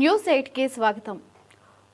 News ఎయిట్కి స్వాగతం.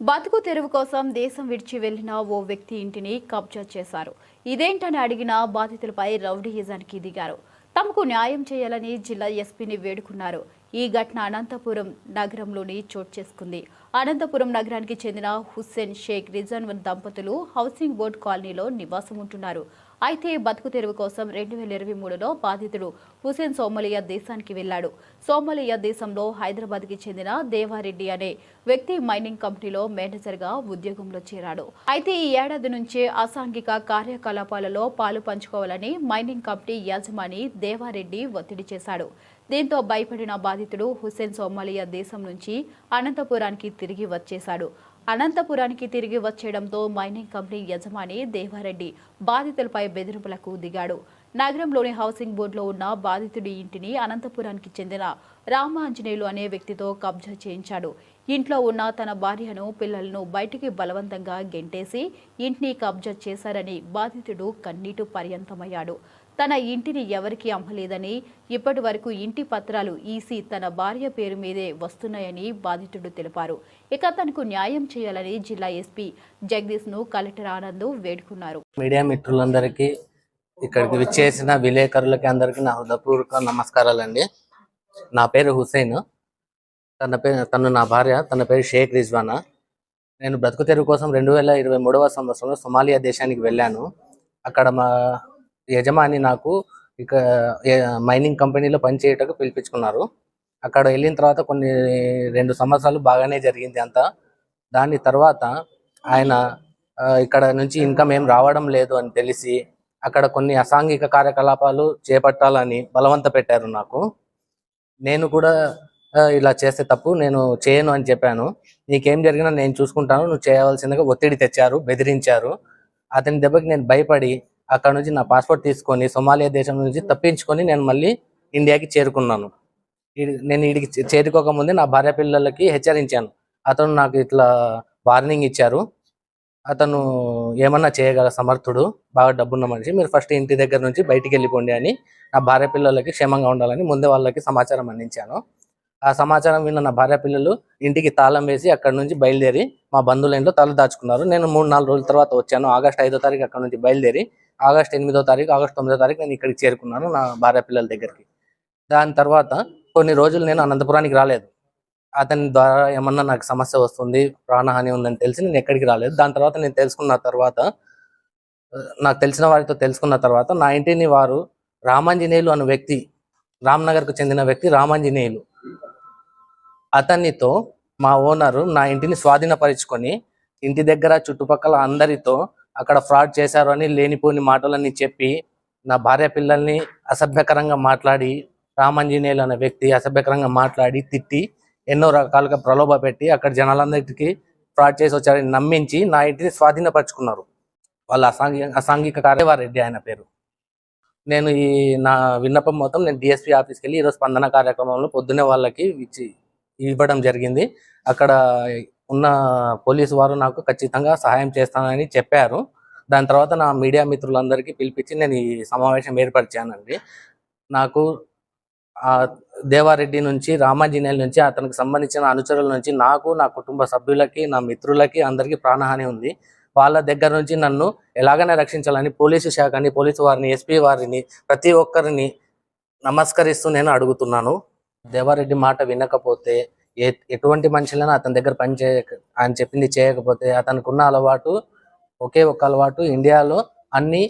బతుకు తెరువు కోసం దేశం విడిచి వెళ్ళిన ఓ వ్యక్తి ఇంటిని కబ్జా చేశారు. ఇదేంటని అడిగిన బాధితులపై రౌడీయిజానికి దిగారు. తమకు న్యాయం చేయాలని జిల్లా ఎస్పీని వేడుకున్నారు. ఈ ఘటన అనంతపురం నగరంలోని చోటు చేసుకుంది. అనంతపురం నగరానికి చెందిన హుస్సేన్ షేక్ రిజాన్వన్ దంపతులు హౌసింగ్ బోర్డ్ కాలనీలో నివాసం ఉంటున్నారు అయితే బతుకు తెరువు కోసం రెండు వేల ఇరవై మూడులో బాధితుడు హుసేన్ సోమలియా దేశానికి వెళ్ళాడు సోమలియా దేశంలో హైదరాబాద్కి చెందిన దేవారెడ్డి అనే వ్యక్తి మైనింగ్ కంపెనీలో మేనేజర్గా ఉద్యోగంలో చేరాడు. అయితే ఈ ఏడాది నుంచే అసాంఘిక కార్యకలాపాలలో పాలు పంచుకోవాలని మైనింగ్ కంపెనీ యజమాని దేవారెడ్డి ఒత్తిడి చేశాడు. దీంతో భయపడిన బాధితుడు హుసేన్ సోమాలియా దేశం నుంచి అనంతపురానికి తిరిగి వచ్చేశాడు. అనంతపురానికి తిరిగి వచ్చేయడంతో మైనింగ్ కంపెనీ యజమాని దేవారెడ్డి బాధితులపై బెదిరింపులకు దిగాడు. నగరంలోని హౌసింగ్ బోర్డులో ఉన్న బాధితుడి ఇంటిని అనంతపురానికి చెందిన రామాంజనేయులు అనే వ్యక్తితో కబ్జా చేయించాడు. ఇంట్లో ఉన్న తన భార్యను పిల్లలను బయటికి బలవంతంగా గెంటేసి ఇంటిని కబ్జా చేశారని బాధితుడు కన్నీటు పర్యంతమయ్యాడు. తన ఇంటిని ఎవరికీ అమ్మలేదని ఇప్పటి వరకు ఇంటి పత్రాలు ఈసీ తన భార్య పేరు మీదే వస్తున్నాయని బాధితుడు తెలిపారు. ఇక తనకు న్యాయం చేయాలని జిల్లా ఎస్పీ జగదీష్ను కలెక్టర్ ఆనంద్ వేడుకున్నారు. మీడియా మిత్రులందరికీ ఇక్కడికి విచ్చేసిన విలేకరులకి అందరికీ నా హృదయపూర్వక నమస్కారాలండి. నా పేరు హుసేన్ తన పేరు తను నా భార్య తన పేరు షేక్ రిజ్వానా. నేను బ్రతుకు తెరువు కోసం రెండు వేల ఇరవై మూడవ సంవత్సరంలో సొమాలియా దేశానికి వెళ్ళాను. అక్కడ మా యజమాని నాకు ఇక మైనింగ్ కంపెనీలో పనిచేయటకు పిలిపించుకున్నారు. అక్కడ వెళ్ళిన తర్వాత కొన్ని రెండు సంవత్సరాలు బాగానే జరిగింది అంతా. దాని తర్వాత ఆయన ఇక్కడ నుంచి ఇన్కమ్ ఏం రావడం లేదు అని తెలిసి అక్కడ కొన్ని అసాంఘిక కార్యకలాపాలు చేపట్టాలని బలవంత పెట్టారు నాకు. నేను కూడా ఇలా చేస్తే తప్పు నేను చేయను అని చెప్పాను. నీకేం జరిగినా నేను చూసుకుంటాను నువ్వు చేయవలసిందిగా ఒత్తిడి తెచ్చారు బెదిరించారు. అతని దెబ్బకి నేను భయపడి అక్కడ నుంచి నా పాస్పోర్ట్ తీసుకొని సొమాలియా దేశం నుంచి తప్పించుకొని నేను మళ్ళీ ఇండియాకి చేరుకున్నాను. నేను ఇడికి చేరుకోకముందే నా భార్య పిల్లలకి హెచ్చరించాను. అతను నాకు ఇట్లా వార్నింగ్ ఇచ్చారు. అతను ఏమన్నా చేయగల సమర్థుడు బాగా డబ్బున్న మనిషి మీరు ఫస్ట్ ఇంటి దగ్గర నుంచి బయటికి వెళ్ళిపోండి అని నా భార్య పిల్లలకి క్షేమంగా ఉండాలని ముందే వాళ్ళకి సమాచారం అందించాను. ఆ సమాచారం విన్న నా భార్య పిల్లలు ఇంటికి తాళం వేసి అక్కడ నుంచి బయలుదేరి మా బంధువుల ఇంట్లో తల దాచుకున్నారు నేను మూడు నాలుగు రోజుల తర్వాత వచ్చాను. ఆగస్ట్ ఐదో తారీఖు అక్కడ నుంచి బయలుదేరి ఆగస్ట్ ఎనిమిదో తారీఖు ఆగస్ట్ తొమ్మిదో తారీఖు నేను ఇక్కడికి చేరుకున్నాను నా భార్య పిల్లల దగ్గరికి. దాని తర్వాత కొన్ని రోజులు నేను అనంతపురానికి రాలేదు. అతని ద్వారా ఏమన్నా నాకు సమస్య వస్తుంది ప్రాణహాని ఉందని తెలిసి నేను ఎక్కడికి రాలేదు. దాని తర్వాత నేను తెలుసుకున్న తర్వాత నాకు తెలిసిన వారితో తెలుసుకున్న తర్వాత నా ఇంటిని వారు రామాంజనేయులు అనే వ్యక్తి రామ్నగర్కు చెందిన వ్యక్తి రామాంజనేయులు. అతనితో మా ఓనరు నా ఇంటిని స్వాధీనపరుచుకొని ఇంటి దగ్గర చుట్టుపక్కల అందరితో అక్కడ ఫ్రాడ్ చేశారు అని లేనిపోని మాటలన్నీ చెప్పి నా భార్య పిల్లల్ని అసభ్యకరంగా మాట్లాడి రామాంజనేయులు అనే వ్యక్తి అసభ్యకరంగా మాట్లాడి తిట్టి ఎన్నో రకాలుగా ప్రలోభ పెట్టి అక్కడ జనాలందరికీ ఫ్రాడ్ చేసి వచ్చారని నమ్మించి నా ఇంటిని స్వాధీనపరుచుకున్నారు. వాళ్ళ అసాంఘిక అసాంఘిక కార్యవారెడ్డి ఆయన పేరు. నేను ఈ నా విన్నపం మొత్తం నేను డిఎస్పీ ఆఫీస్కి వెళ్ళి ఈరోజు స్పందన కార్యక్రమంలో పొద్దున్నే వాళ్ళకి ఇచ్చి ఇవ్వడం జరిగింది. అక్కడ ఉన్న పోలీసు వారు నాకు ఖచ్చితంగా సహాయం చేస్తానని చెప్పారు. దాని తర్వాత నా మీడియా మిత్రులందరికీ పిలిపించి నేను ఈ సమావేశం ఏర్పరిచానండి. నాకు దేవారెడ్డి నుంచి రామాంజనేయుల నుంచి అతనికి సంబంధించిన అనుచరుల నుంచి నాకు నా కుటుంబ సభ్యులకి నా మిత్రులకి అందరికీ ప్రాణహాని ఉంది. వాళ్ళ దగ్గర నుంచి నన్ను ఎలాగైనా రక్షించాలని పోలీసు శాఖని పోలీసు వారిని ఎస్పీ వారిని ప్రతి ఒక్కరిని నమస్కరిస్తూ నేను అడుగుతున్నాను. దేవారెడ్డి మాట వినకపోతే ఎటువంటి మనుషులైనా అతని దగ్గర పని చేయక ఆయన చెప్పింది చేయకపోతే అతనికి ఉన్న అలవాటు ఒకే ఒక అలవాటు ఇండియాలో అన్ని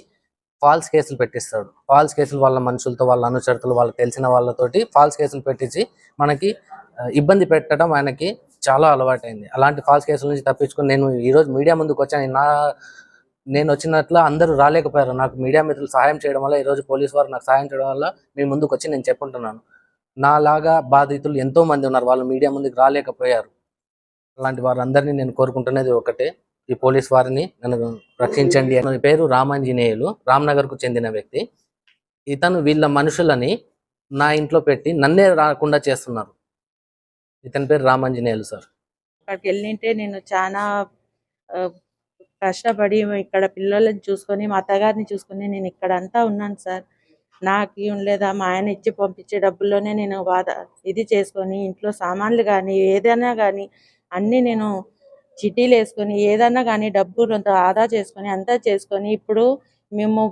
ఫాల్స్ కేసులు పెట్టిస్తాడు. ఫాల్స్ కేసులు వాళ్ళ మనుషులతో వాళ్ళ అనుచరులు వాళ్ళకి తెలిసిన వాళ్ళతోటి ఫాల్స్ కేసులు పెట్టించి మనకి ఇబ్బంది పెట్టడం ఆయనకి చాలా అలవాటైంది. అలాంటి ఫాల్స్ కేసుల నుంచి తప్పించుకుని నేను ఈరోజు మీడియా ముందుకు వచ్చాను. నా నేను వచ్చినట్లు అందరూ రాలేకపోయారు. నాకు మీడియా మిత్రులు సహాయం చేయడం వల్ల ఈరోజు పోలీస్ వారు నాకు సహాయం చేయడం వల్ల మీ ముందుకు వచ్చి నేను చెప్పుకుంటున్నాను నాలాగా బాధితులు ఎంతో మంది ఉన్నారు. వాళ్ళు మీడియా ముందుకు రాలేకపోయారు. అలాంటి వారందరినీ నేను కోరుకుంటున్నది ఒకటే. ఈ పోలీస్ వారిని నన్ను రక్షించండి అతని పేరు రామాంజనేయులు. రామ్నగర్కు చెందిన వ్యక్తి. ఇతను వీళ్ళ మనుషులని నా ఇంట్లో పెట్టి నన్నే రాకుండా చేస్తున్నారు. ఇతని పేరు రామాంజనేయులు సార్. అక్కడికి వెళ్ళింటే నేను చాలా కష్టపడి ఇక్కడ పిల్లల్ని చూసుకొని మా అత్తగారిని చూసుకొని నేను ఇక్కడ అంతా ఉన్నాను సార్. నాకు లేదా మా ఆయన ఇచ్చి పంపించే డబ్బుల్లోనే నేను బాధ ఇది చేసుకొని ఇంట్లో సామాన్లు కానీ ఏదైనా కానీ అన్నీ నేను చిటీలు వేసుకొని ఏదైనా కానీ డబ్బు ఆదా చేసుకొని అంతా చేసుకొని ఇప్పుడు మేము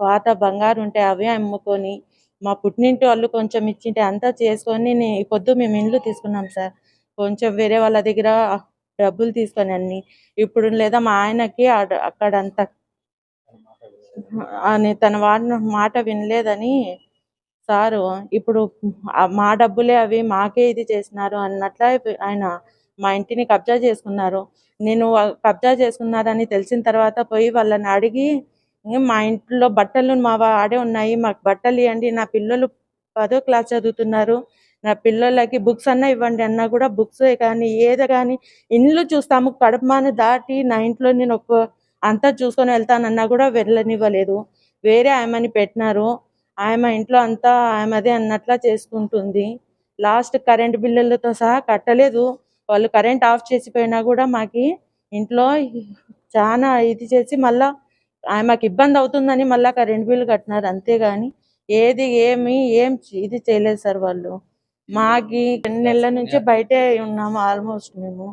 పాత బంగారు ఉంటే అవే అమ్ముకొని మా పుట్టినింటి వాళ్ళు కొంచెం ఇచ్చింటే అంతా చేసుకొని ఈ పొద్దు మేము ఇండ్లు తీసుకున్నాం సార్. కొంచెం వేరే వాళ్ళ దగ్గర డబ్బులు తీసుకొని అన్ని ఇప్పుడు లేదా మా ఆయనకి అక్కడ అంత అని తన వాడిన మాట వినలేదని సారు ఇప్పుడు మా డబ్బులే అవి మాకే ఇది చేసినారు అన్నట్ల ఆయన మా ఇంటిని కబ్జా చేసుకున్నారు. నేను కబ్జా చేసుకున్నారని తెలిసిన తర్వాత పోయి వాళ్ళని అడిగి మా ఇంట్లో బట్టలు మా ఆడే ఉన్నాయి మాకు బట్టలు ఇవ్వండి నా పిల్లలు పదో క్లాస్ చదువుతున్నారు నా పిల్లలకి బుక్స్ అన్నా ఇవ్వండి అన్నా కూడా బుక్స్ కానీ ఏదో కానీ ఇండ్లు చూస్తాము కడపమాను దాటి నా ఇంట్లో నేను ఒక అంతా చూసుకొని వెళ్తానన్నా కూడా వెళ్ళనివ్వలేదు. వేరే ఆయమని పెట్టినారు. ఆయమ ఇంట్లో అంతా ఆయమదే అన్నట్లా చేసుకుంటుంది. లాస్ట్ కరెంట్ బిల్లులతో సహా కట్టలేదు. వాళ్ళు కరెంట్ ఆఫ్ చేసిపోయినా కూడా మాకి ఇంట్లో చాలా ఇది చేసి మళ్ళా ఆమెకి ఇబ్బంది అవుతుందని మళ్ళా కరెంట్ బిల్లు కట్టినారు అంతేగాని ఏది ఏమి ఏం ఇది చేయలేదు సార్ వాళ్ళు. మాకి రెండు నెలల నుంచి బయటే ఉన్నాము ఆల్మోస్ట్ మేము.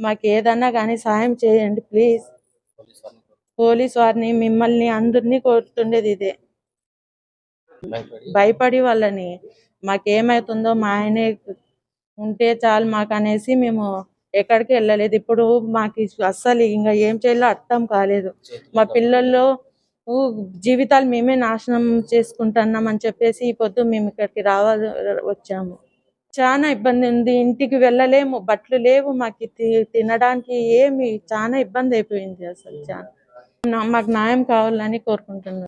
మాకు ఏదన్నా కానీ సాయం చేయండి ప్లీజ్. పోలీస్ వారిని మిమ్మల్ని అందరినీ కోరుతుండేది ఇదే. భయపడి? వాళ్ళని. మాకేమవుతుందో మా ఆయనే ఉంటే చాలు మాకు అనేసి మేము ఎక్కడికి వెళ్ళలేదు. ఇప్పుడు మాకు అస్సలు ఇంకా ఏం చేయాలో అర్థం కాలేదు. మా పిల్లల్లో జీవితాలు మేమే నాశనం చేసుకుంటున్నాం అని చెప్పేసి ఈ పొద్దు మేము ఇక్కడికి రావాలి వచ్చాము. చాలా ఇబ్బంది ఉంది. ఇంటికి వెళ్ళలేము బట్టలు లేవు మాకు తి- తినడానికి ఏమి చాలా ఇబ్బంది అయిపోయింది అసలు చాలా మాకు న్యాయం కావాలని కోరుకుంటున్నాను